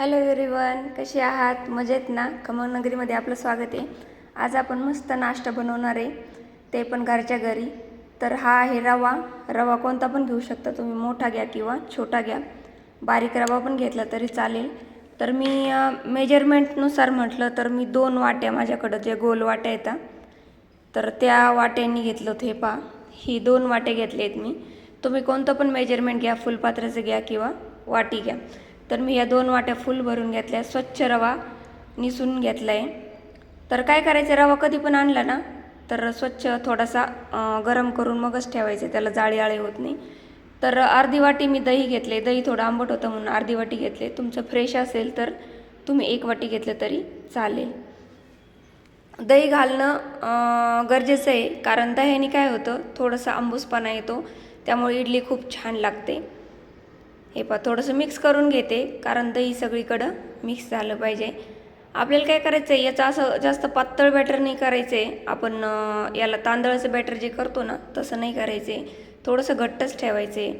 Hello everyone कसे आहात? मजेत ना? खमंग नगरीमध्ये आपलं स्वागत आहे. आज आपण मस्त नाश्ता बनवणार आहे. ते पण घरच्या घरी. तर हा आहे रवा. रवा कोणता पण घेऊ शकता तुम्ही. मोठा घ्या किंवा छोटा घ्या. बारीक रवा पण घेतला तरी चालेल. तर मी मेजरमेंटनुसार म्हटलं तर मी दोन वाट्या माझ्याकडं जे गोल वाट्या येतात तर त्या वाट्यांनी घेतलं होतं. हे पहा. ही दोन वाटे घेतले आहेत मी. तुम्ही कोणतं पण मेजरमेंट घ्या. फुलपात्राचं घ्या किंवा वाटी घ्या. तर मी या दोन वाट्या फुल भरून घेतल्या स्वच्छ रवा निसून घेतला आहे तर काय करायचं रवा कधी पण आणला ना तर स्वच्छ थोडासा गरम करून मगच ठेवायचं त्याला जाळी आळे होत नाही. तर अर्धी वाटी मी दही घेतले दही थोडं आंबट होतं म्हणून अर्धी वाटी घेतले. तुमचं फ्रेश असेल तर तुम्ही एक वाटी घेतलं तरी चालेल. दही घालणं गरजेचं आहे कारण दह्याने काय होतं थोडंसं आंबूसपणा येतो त्यामुळे इडली खूप छान लागते. हे पा थोडंसं मिक्स करून घेते कारण दही सगळीकडं मिक्स झालं पाहिजे. आपल्याला काय करायचं आहे याचं असं जास्त पातळ बॅटर नाही करायचं आहे आपण याला तांदळाचं बॅटर जे करतो ना तसं नाही करायचं आहे थोडंसं घट्टच ठेवायचं आहे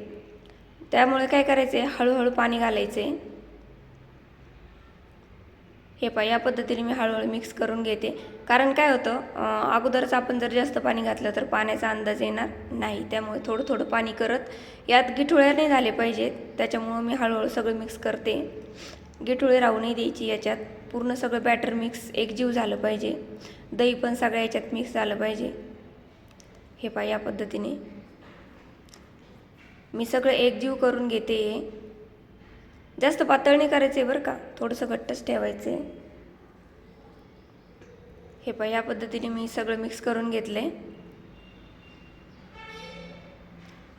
त्यामुळे काय करायचं आहे हळूहळू पाणी घालायचं आहे हे पहा या पद्धतीने मी हळूहळू मिक्स करून घेते. कारण काय होतं अगोदरच आपण जर जास्त पाणी घातलं तर पाण्याचा अंदाज येणार नाही. त्यामुळे थोडं थोडं पाणी करत यात गिठुळ्या नाही झाले पाहिजेत त्याच्यामुळं मी हळूहळू सगळं मिक्स करते. गिठुळे राहू नाही द्यायची याच्यात. पूर्ण सगळं बॅटर मिक्स एकजीव झालं पाहिजे. दही पण सगळ्या याच्यात मिक्स झालं पाहिजे. हे पहा या पद्धतीने. मी सगळं एकजीव करून घेते. जास्त पातळ नाही करायचं आहे बरं का? थोडंसं घट्टच ठेवायचं. आहे हे पण या पद्धतीने मी सगळं मिक्स करून घेतले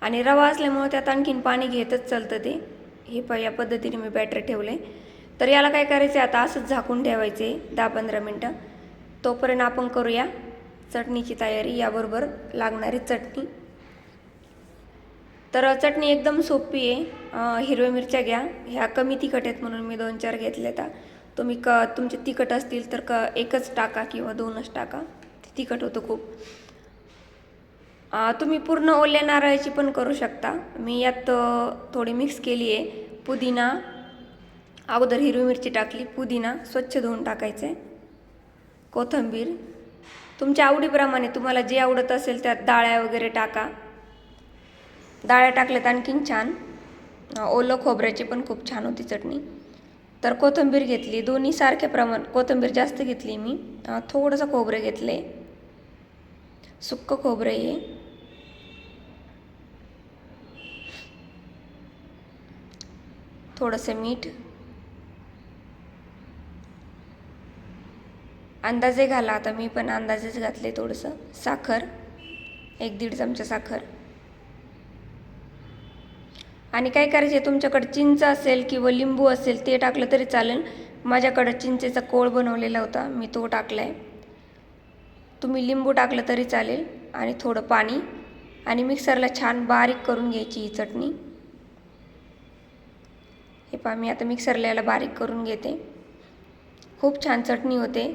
आणि रवा असल्यामुळे त्यात आणखीन पाणी घेतच चालतं ते. हे पण या पद्धतीने मी बॅटर ठेवले तर याला काय करायचं आहे आता असंच झाकून ठेवायचे दहा पंधरा मिनटं. तोपर्यंत आपण करूया चटणीची तयारी. याबरोबर लागणारी चटणी. तर चटणी एकदम सोपी आहे. हिरव्या मिरच्या घ्या. ह्या कमी तिखट आहेत म्हणून मी दोन चार घेतल्या त्या तुम्ही क तुमचे तिखट असतील तर क एकच टाका किंवा दोनच टाका. ते तिखट होतं खूप. तुम्ही पूर्ण ओल्या नारळाची पण करू शकता. मी यात थोडी मिक्स केली आहे. पुदिना अगोदर हिरवी मिरची टाकली. पुदिना स्वच्छ धुवून टाकायचं. आहे कोथिंबीर. तुमच्या आवडीप्रमाणे तुम्हाला जे आवडत असेल त्यात डाळ्या वगैरे टाका. डाळ्या टाकल्यात आणखीन छान. ओलं खोबऱ्याची पण खूप छान होती चटणी. तर कोथिंबीर घेतली. दोन्ही सारख्या प्रमाण कोथिंबीर जास्त घेतली मी. थोडंसं खोबरं घेतले सुक्क खोबरं हे. थोडंसं मीठ. अंदाजे घाला. आता मी पण अंदाजेच घातले थोडंसं. साखर. एक दीड चमचा साखर. आणि काय करायचे तुमच्याकडे चिंच असेल किंवा लिंबू असेल ते टाकलं तरी चालेल. माझ्याकडं चिंचेचा कोळ बनवलेला होता मी तो टाकला आहे तुम्ही लिंबू टाकलं तरी चालेल आणि थोडं पाणी आणि मिक्सरला छान बारीक करून घ्यायची ही चटणी. हे पहा मी आता मिक्सरला याला बारीक करून घेते. खूप छान चटणी होते.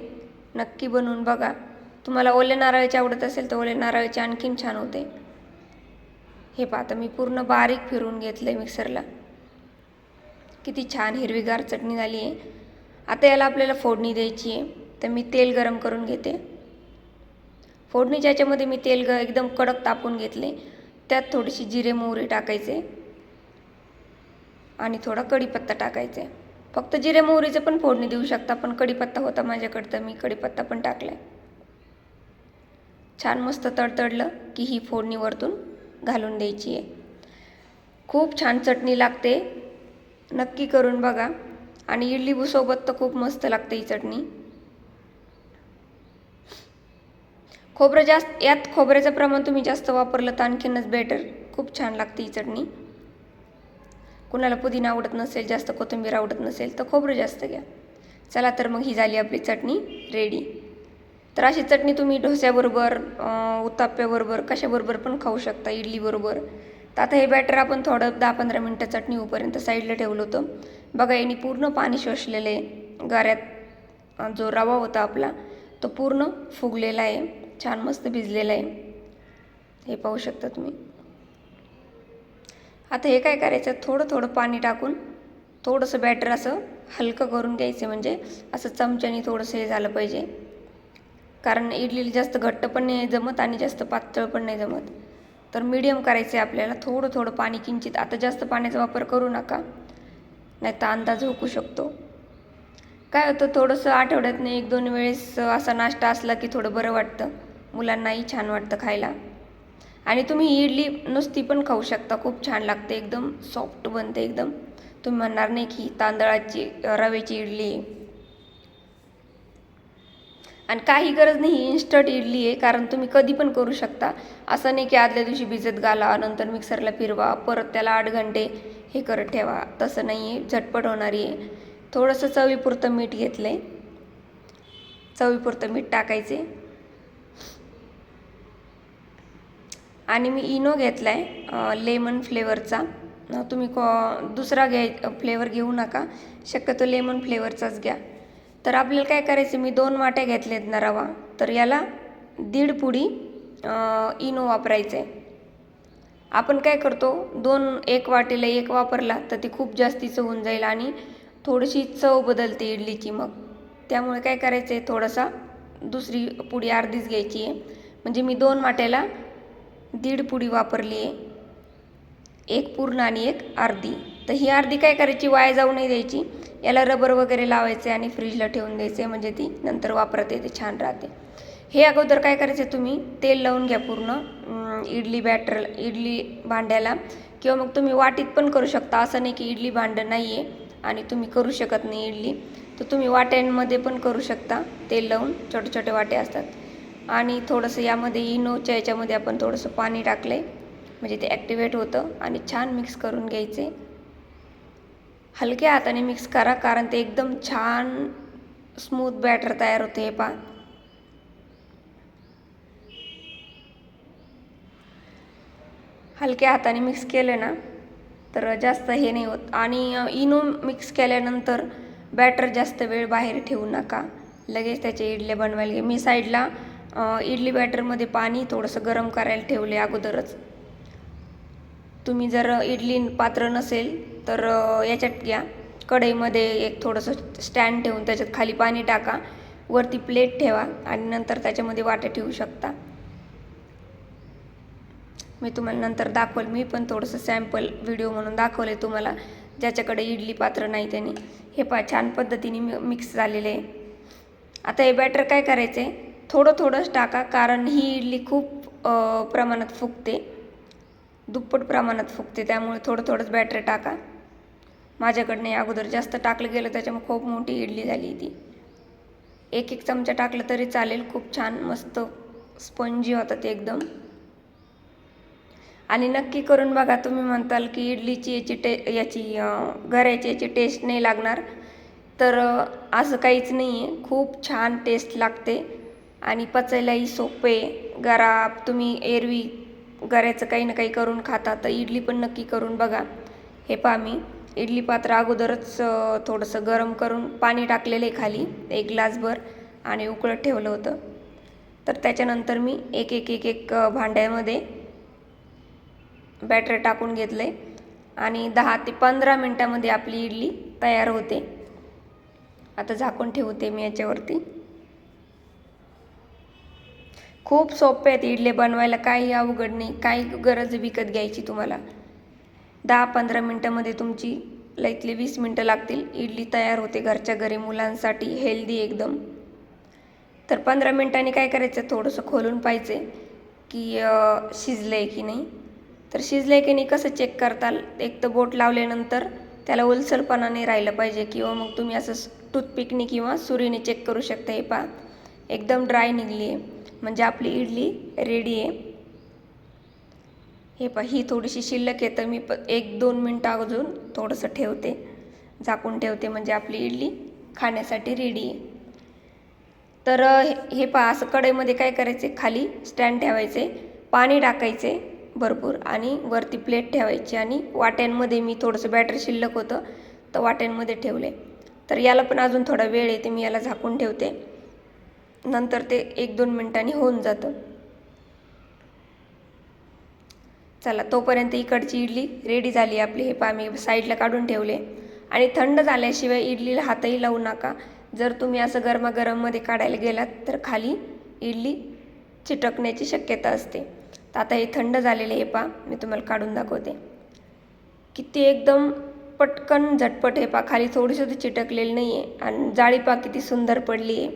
नक्की बनवून बघा. तुम्हाला ओल्या नारळाचे आवडत असेल तर ओल्या नारळाचे आणखीन छान होते. हे पाहता मी पूर्ण बारीक फिरून घेतलं आहे मिक्सरला किती छान हिरवीगार चटणी झाली आहे. आता याला आपल्याला फोडणी द्यायची आहे. तर मी तेल गरम करून घेते. फोडणीच्या याच्यामध्ये मी तेल ग एकदम कडक तापून घेतले त्यात थोडीशी जिरे मोहरी टाकायचे. आणि थोडा कढीपत्ता टाकायचा. आहे फक्त जिरे मोहरीचं पण फोडणी देऊ शकता पण कढीपत्ता होता माझ्याकडं तर मी कढीपत्ता पण टाकला आहे छान मस्त तडतडलं की ही फोडणी वरतून. घालून द्यायची आहे. खूप छान चटणी लागते. नक्की करून बघा. आणि इडलीबूसोबत तर खूप मस्त लागते ही चटणी. खोबरं जास्त यात खोबऱ्याचं प्रमाण तुम्ही जास्त वापरलं तर आणखीनच बेटर खूप छान लागते ही चटणी. कुणाला पुदिना आवडत नसेल जास्त कोथिंबीर आवडत नसेल तर खोबरं जास्त घ्या. चला तर मग ही झाली आपली चटणी रेडी तर अशी चटणी तुम्ही डोस्याबरोबर उत्ताप्याबरोबर कशाबरोबर पण खाऊ शकता इडलीबरोबर. तर आता हे बॅटर आपण थोडं दहा पंधरा मिनटं चटणी होईपर्यंत साईडला ठेवलं होतं. बघा यांनी पूर्ण पाणी शोषलेलं आहे. गाऱ्यात जो रवा होता आपला तो पूर्ण फुगलेला आहे. छान मस्त भिजलेला आहे. हे पाहू शकता तुम्ही. आता हे काय करायचं? थोडं थोडं पाणी टाकून थोडंसं बॅटर असं हलकं करून घ्यायचं. म्हणजे असं चमच्याने थोडंसं हे झालं पाहिजे. कारण इडलीला जास्त घट्ट पण नाही जमत आणि जास्त पातळ पण नाही जमत. तर मीडियम करायचं आहे आपल्याला. थोडं थोडं पाणी किंचित. आता जास्त पाण्याचा वापर करू नका. नाही तर अंदाज होकू शकतो. काय होतं थोडंसं आठवड्यातनं एक दोन वेळेस असा नाश्ता असला की थोडं बरं वाटतं. मुलांनाही छान वाटतं खायला. आणि तुम्ही ही इडली नुसती पण खाऊ शकता. खूप छान लागते. एकदम सॉफ्ट बनते एकदम. तुम्ही म्हणणार नाही की तांदळाची रव्याची इडली. आहे आणि काही गरज नाही इन्स्टंट इडली आहे कारण तुम्ही कधी पण करू शकता. असं नाही की आदल्या दिवशी भिजत घाला नंतर मिक्सरला फिरवा परत त्याला आठ घंटे हे करत ठेवा. तसं नाही आहे झटपट होणारी आहे. थोडंसं चवीपुरतं मीठ घेतलं आहे चवीपुरतं मीठ टाकायचे आणि मी इनो घेतला आहे लेमन फ्लेवरचा तुम्ही को दुसरा घ्याय फ्लेवर घेऊ नका. शक्यतो लेमन फ्लेवरचाच घ्या. तर आपल्याला काय करायचं मी दोन वाट्या घेतल्यात ना रवा. तर याला दीड पुडी इनो वापरायचं. आहे आपण काय करतो दोन एक वाटेला एक वापरला तर ती खूप जास्तीचं होऊन जाईल आणि थोडीशी चव बदलते इडलीची मग. त्यामुळे काय करायचं आहे थोडासा दुसरी पुडी अर्धीच घ्यायची आहे. म्हणजे मी दोन वाट्याला दीड पुडी वापरली आहे. एक पूर्ण आणि एक अर्धी. तर ही अर्धी काय करायची? वाया जाऊ नाही द्यायची. याला रबर वगैरे लावायचे आणि फ्रीजला ठेवून द्यायचे. म्हणजे ती नंतर वापरता येते छान राहते. हे अगोदर काय करायचं तुम्ही? तेल लावून घ्या पूर्ण. इडली बॅटर इडली भांड्याला. किंवा मग तुम्ही वाटीत पण करू शकता. असं नाही की इडली भांडं नाही आहे आणि तुम्ही करू शकत नाही इडली. तर तुम्ही वाट्यांमध्ये पण करू शकता. तेल लावून छोटे छोटे वाटे असतात. आणि थोडंसं यामध्ये इनोच्या याच्यामध्ये आपण थोडंसं पाणी टाकलं आहे म्हणजे ते ॲक्टिवेट होतं आणि छान मिक्स करून घ्यायचे. हलक्या हाताने मिक्स करा कारण ते एकदम छान स्मूथ बॅटर तयार होते हे पा हलक्या हाताने मिक्स केलं ना तर जास्त हे नाही होत. आणि इनो मिक्स केल्यानंतर बॅटर जास्त वेळ बाहेर ठेवू नका. लगेच त्याचे इडले बनवायला घे. मी साईडला इडली बॅटरमध्ये पाणी थोडंसं गरम करायला ठेवले अगोदरच. तुम्ही जर इडली पात्र नसेल तर याच्यात घ्या. कढईमध्ये एक थोडंसं स्टँड ठेवून त्याच्यात खाली पाणी टाका. वरती प्लेट ठेवा आणि नंतर त्याच्यामध्ये वाटे ठेवू शकता. मी तुम्हाला नंतर दाखवल. मी पण थोडंसं सॅम्पल व्हिडिओ म्हणून दाखवले तुम्हाला. ज्याच्याकडे इडली पात्र नाही त्याने. हे पा छान पद्धतीने मि मिक्स झालेले आहे. आता हे बॅटर काय करायचं? आहे थोडं थोडंच टाका कारण ही इडली खूप प्रमाणात फुगते. दुप्पट प्रमाणात फुगते. त्यामुळे थोडं थोडंच बॅटर टाका. माझ्याकडनं अगोदर जास्त टाकलं गेलं त्याच्यामुळे खूप मोठी इडली झाली ती. एक एक चमचा टाकलं तरी चालेल खूप छान मस्त स्पंजी होतात ते एकदम. आणि नक्की करून बघा तुम्ही म्हणताल की इडलीची याची टे याची गऱ्याची याची टेस्ट नाही लागणार. तर असं काहीच नाही आहे खूप छान टेस्ट लागते. आणि पचायलाही सोपे गरा तुम्ही एरवी गऱ्याचं काही ना काही करून खाता तर इडली पण नक्की करून बघा. हे पहा मी. इडली पात्र अगोदरच थोडंसं गरम करून पाणी टाकलेलं आहे खाली एक ग्लासभर आणि उकळत ठेवलं होतं. तर त्याच्यानंतर मी एक एक एक एक भांड्यामध्ये बॅटर टाकून घेतलं आहे आणि दहा ते पंधरा मिनटामध्ये आपली इडली तयार होते. आता झाकून ठेवते मी याच्यावरती. खूप सोपे आहेत इडले बनवायला काही अवघड नाही काही गरज विकत घ्यायची तुम्हाला. दहा पंधरा मिनटामध्ये तुमची लईतले वीस मिनटं लागतील. इडली तयार होते घरच्या घरी मुलांसाठी. हेल्दी एकदम. तर पंधरा मिनटांनी काय करायचं? थोडंसं खोलून पाहिजे की शिजलं आहे की नाही. तर शिजलं आहे की नाही कसं चेक करताल? एक तर बोट लावल्यानंतर त्याला ओलसरपणा नाही राहिलं पाहिजे किंवा मग तुम्ही असं टूथपिकनी किंवा सुरीने चेक करू शकता. हे पा एकदम ड्राय निघली आहे म्हणजे आपली इडली रेडी आहे. हे पा ही थोडीशी शिल्लक आहे तर मी प एक दोन मिनटं अजून थोडंसं ठेवते. झाकून ठेवते म्हणजे आपली इडली खाण्यासाठी रेडी आहे. तर हे पहा असं कढईमध्ये काय करायचे? खाली स्टँड ठेवायचे पाणी टाकायचे भरपूर आणि वरती प्लेट ठेवायची आणि वाट्यांमध्ये मी थोडंसं बॅटर शिल्लक होतं तर वाट्यांमध्ये ठेवले. तर याला पण अजून थोडा वेळ येते मी याला झाकून ठेवते. नंतर ते एक दोन मिनटांनी होऊन जातं. चला तोपर्यंत इकडची इडली रेडी झाली आपली. हे पा मी साईडला काढून ठेवले. आणि थंड झाल्याशिवाय इडलीला हातही लावू नका. जर तुम्ही असं गरमागरममध्ये काढायला गेलात तर खाली इडली चिटकण्याची शक्यता असते. तर आता हे थंड झालेले हे पा मी तुम्हाला काढून दाखवते. किती एकदम पटकन झटपट हे पा खाली थोडीसुद्धा चिटकलेली नाही आहे आणि जाळी पा किती सुंदर पडली आहे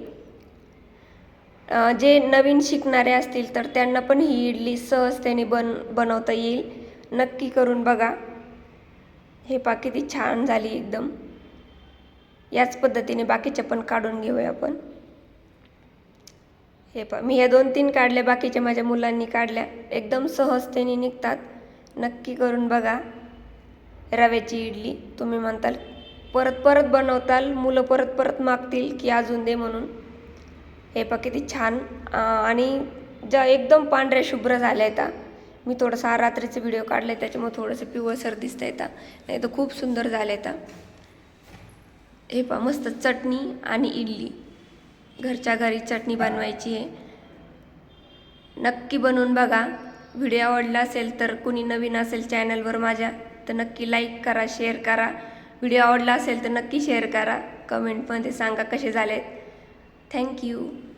जे नवीन शिकणारे असतील तर त्यांना पण ही इडली सहजतेने बन बनवता येईल. नक्की करून बघा. हे पा किती छान झाली एकदम. याच पद्धतीने बाकीच्या पण काढून घेऊया आपण. हे पा मी ह्या दोन तीन काढल्या बाकीच्या माझ्या मुलांनी काढल्या. एकदम सहजतेने निघतात. नक्की करून बघा. रव्याची इडली तुम्ही म्हणताल. परत परत बनवताल मुलं परत परत मागतील की अजून दे म्हणून. हे पहा किती छान. आणि ज्या एकदम पांढऱ्या शुभ्र झाल्या आहेत मी थोडंसं रात्रीचे व्हिडिओ काढले त्याच्यामुळे थोडंसं पिवळसर दिसतं येतं नाही तर खूप सुंदर झाले आहेत हे पहा मस्त चटणी आणि इडली. घरच्या घरी चटणी बनवायची आहे. नक्की बनवून बघा. व्हिडिओ आवडला असेल तर कुणी नवीन असेल चॅनलवर माझ्या तर नक्की लाईक करा शेअर करा. व्हिडिओ आवडला असेल तर नक्की शेअर करा. कमेंटमध्ये सांगा कसे झालेत. Thank you.